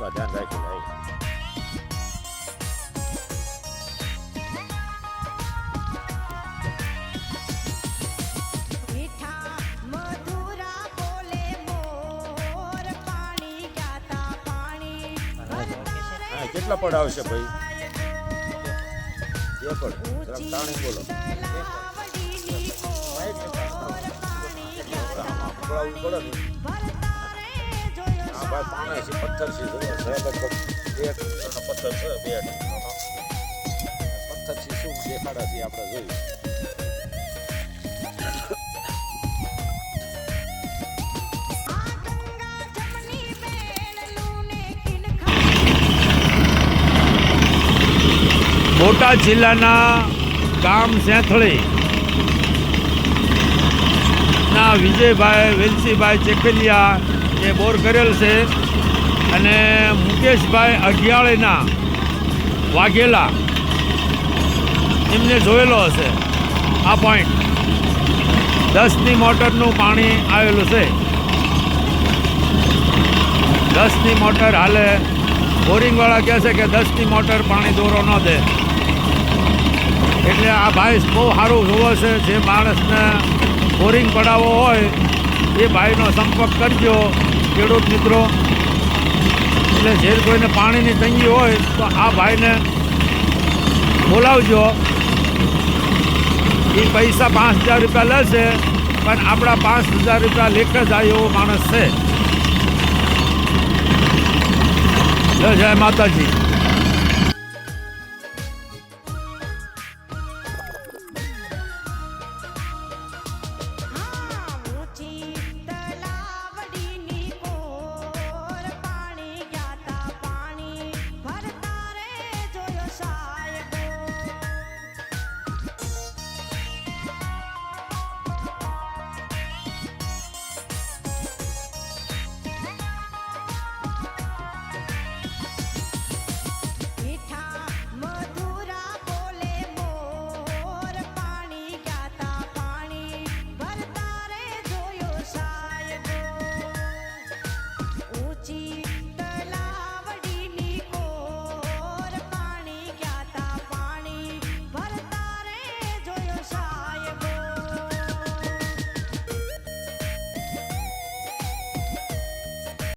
Badan belki değil. કેટલા પડાવ આવશે ભાઈ? બે પડ. ત્રણ બોલો. પડાવવું ભાઈ પાણી છે પથ્થર છે બોટાદ જિલ્લાના ગામ સેંથળી ના વિજયભાઈ વેલસીભાઈ ચેકલિયા એ બોર કરેલ છે અને મુકેશભાઈ અગિયાળીના વાઘેલા એમને જોયેલો હશે. આ પોઈન્ટ દસની મોટરનું પાણી આવેલું છે. દસની મોટર હાલે. બોરિંગવાળા કહે છે કે દસની મોટર પાણી દોરો ન દે. એટલે આ ભાઈ બહુ સારું જોવે છે જે માણસને બોરિંગ પડાવવો હોય એ ભાઈનો સંપર્ક કરજો. ખેડૂત મિત્રો, એટલે જે કોઈને પાણીની તંગી હોય તો આ ભાઈને બોલાવજો. એ પૈસા પાંચ હજાર રૂપિયા લેશે, પણ આપણા પાંચ હજાર રૂપિયા લેખ જ આ એવો માણસ છે. જય જય માતાજી.